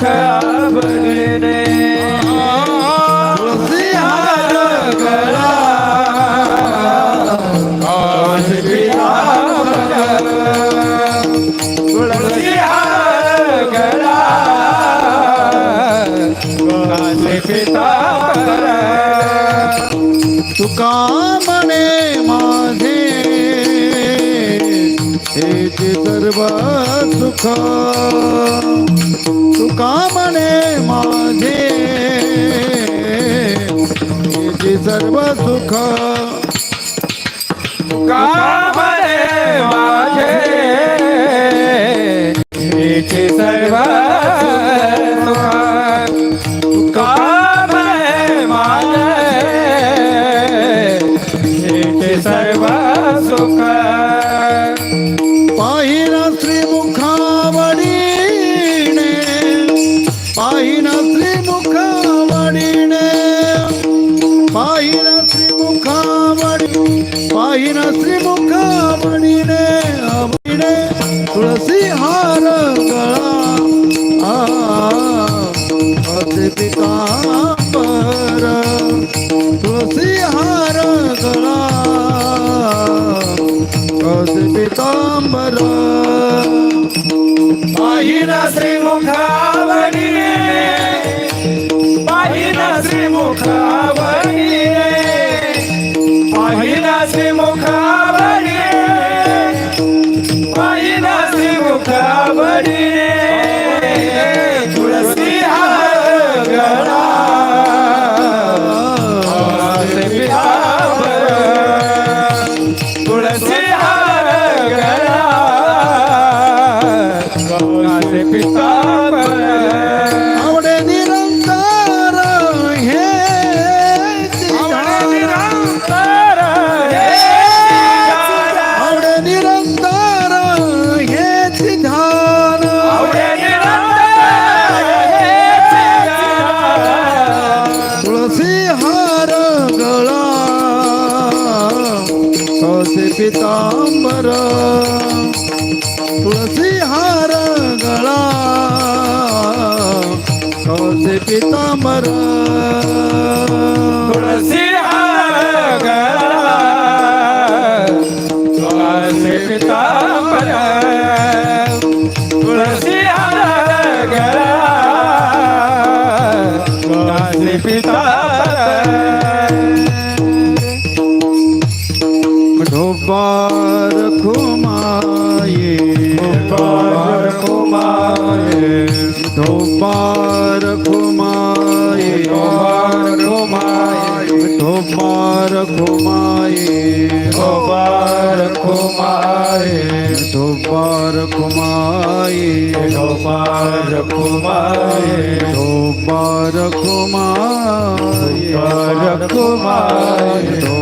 girl. हेचे दरबार तुका तुका म्हणे माझे। हेचे सर्व सुख। का विहार गळा. तुळसी पितांबर. ઘુમાયે Gopal ઘુમાયે ધોપાર ઘુમાયે Gopal ઘુમાયે ધોપાર ઘુમાયે ઘુમાયે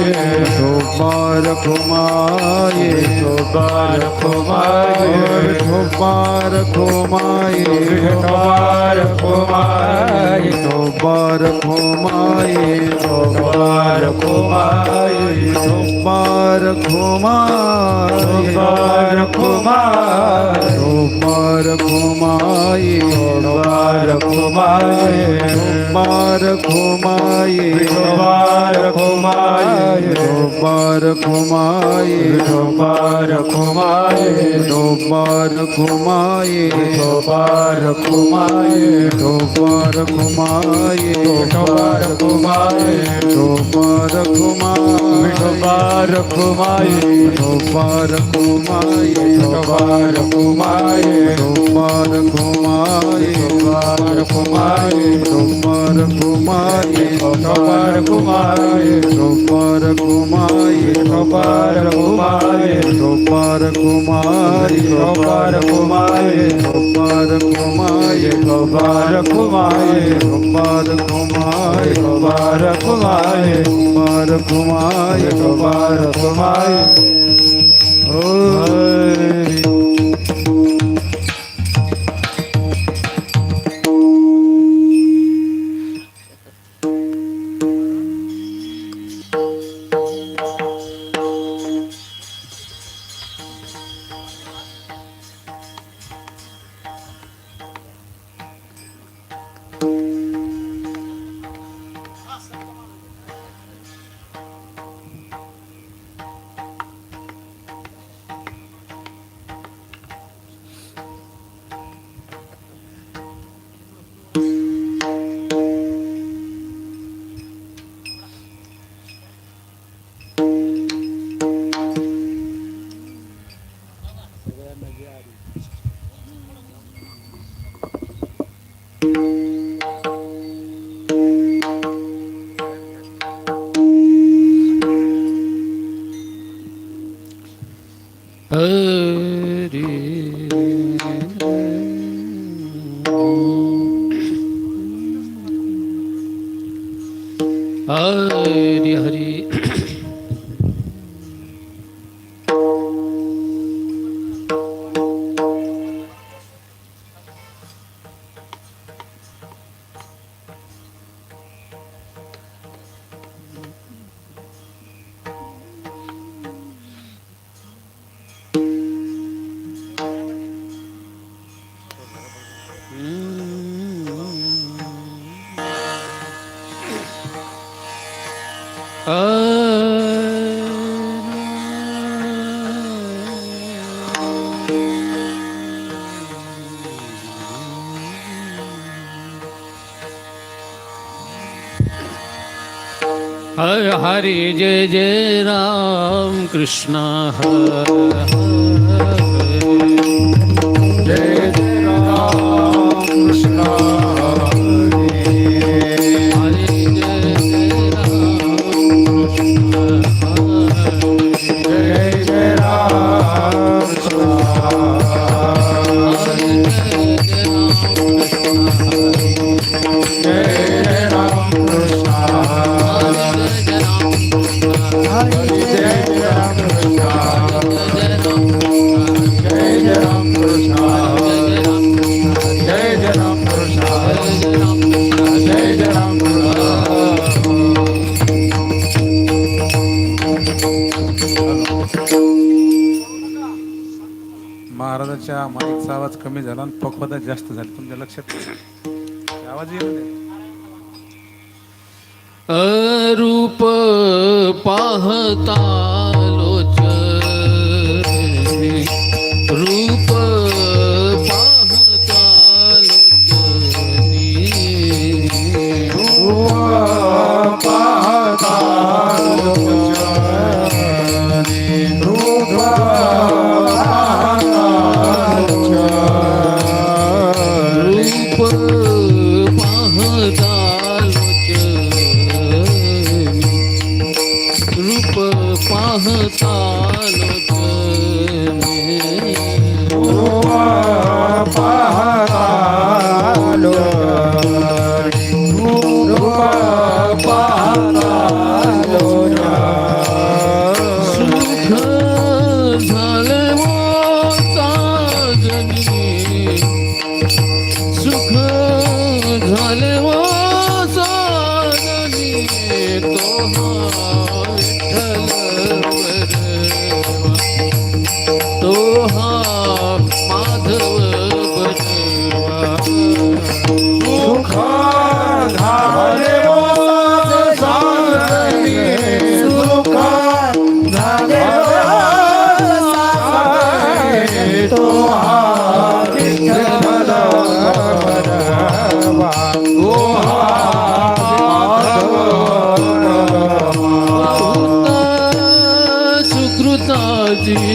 kumaye tobarak kumaye tobarak kumaye tobarak kumaye tobarak kumaye tobarak kumaye tobarak kumaye tobarak kumaye tobarak kumaye खुमाये. ढोबार खुमाये ढोबार खुमाये. ढोबार खुमाये ढोबार खुमाये. ढोबार खुमाये ढोबार खुमाये. ढोबार खुमाये ढोबार खुमाये. ढोबार खुमाये ढोबार खुमाये. ढोबार खुमाये ढोबार खुमाये. ढोबार खुमाये ढोबार kumaye tumar kumaye tumar kumaye tumar kumaye tumar kumaye tumar kumaye tumar kumaye tumar kumaye tumar kumaye tumar kumaye tumar kumaye tumar kumaye tumar kumaye tumar kumaye tumar kumaye Oh हरे जय जय राम कृष्ण हर आवाज कमी झाला आणि पखवादा जास्त झाली. तुमच्या लक्षात आवाज रूप पाहता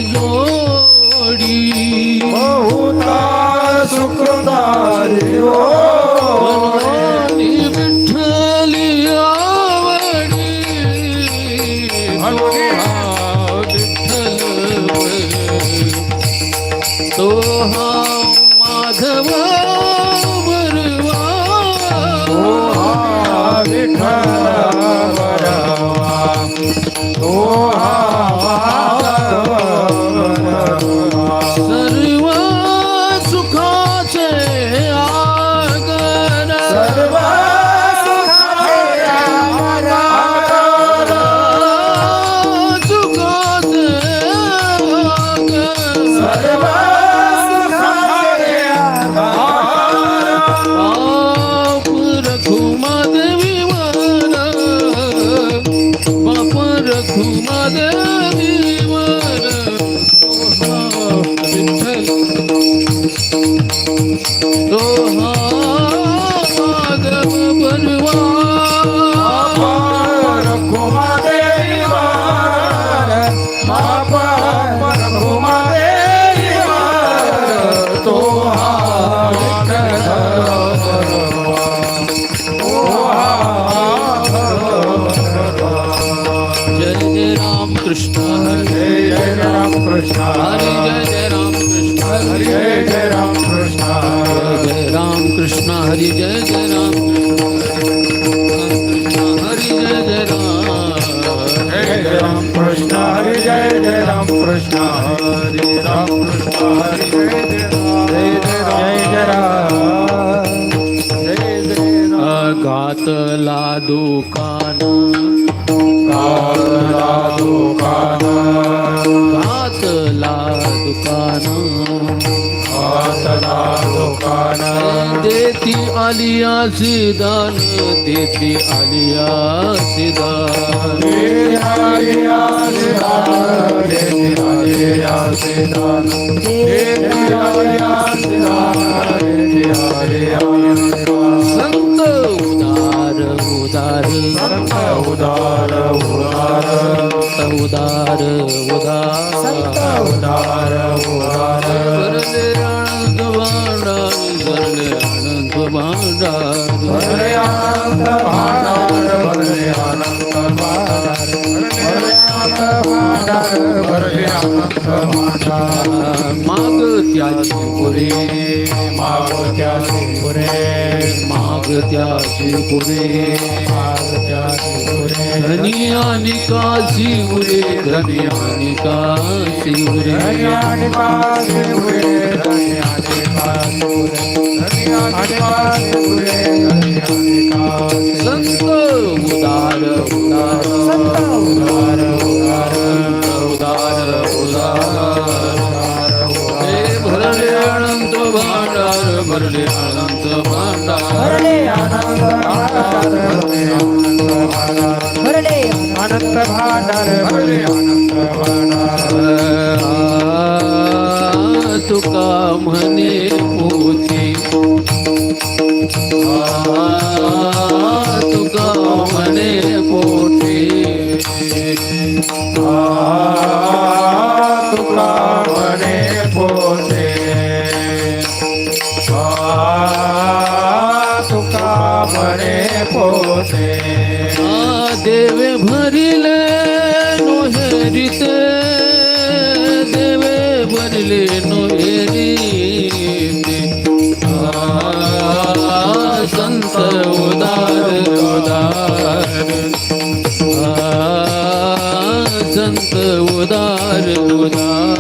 જોડી. બહુતા શુક્રતા Papa घातला दुकान काला दुकान घातला दुकान. काला दुकान. देती आलिया सिदान देती आलिया सिदान देते हरे आशीर्वाद देते हरे आशीर्वाद देते संत उदार उदार संत उदार उदार। संत उदार। संत उदार उदार। उदार सरले अनंत भांडार सरले अनंत भांडार भरले आनंद भांडार भरले आनंद भांडार भरले आनंद भांडार भरले आनंद भांडार माग त्याची पुरे माग त्याचे पुरे माग त्याची पुरे. माग त्याचे पुरे धनी आणि काशी उरे. धनी आणि काशी का शिवरे पासे पुरे धन्याने पासे पुरे धन्याने पासे पुरे धन्याने पासे संत भरले आनंद भांडार भरले आनंद भांडार भरले आनंद भांडार भरले आनंद भांडार तुका म्हणे आ, तुका म्हणे पोटी आ, ઉદાર ઉદાર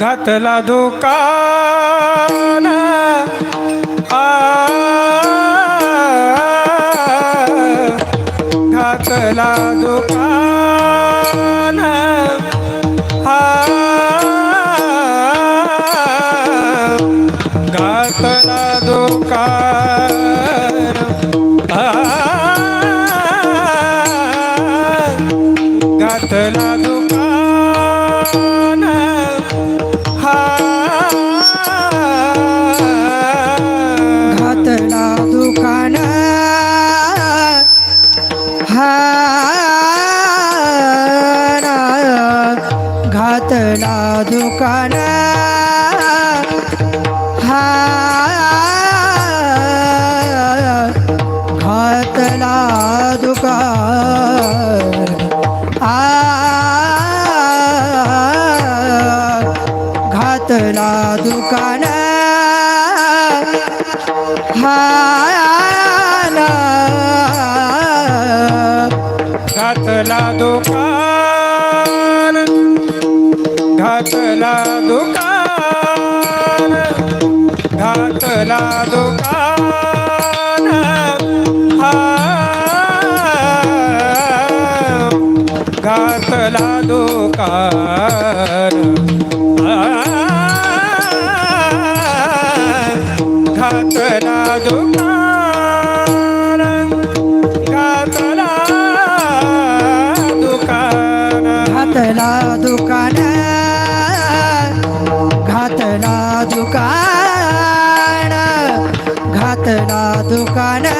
घातला धोका घातला धोका कोणा हा. घातला दुकान. आ. घातला दुकान. हा. दुकान. घातला दुकान घातला दुकान. घातला दुकान. रत्ना दुकाना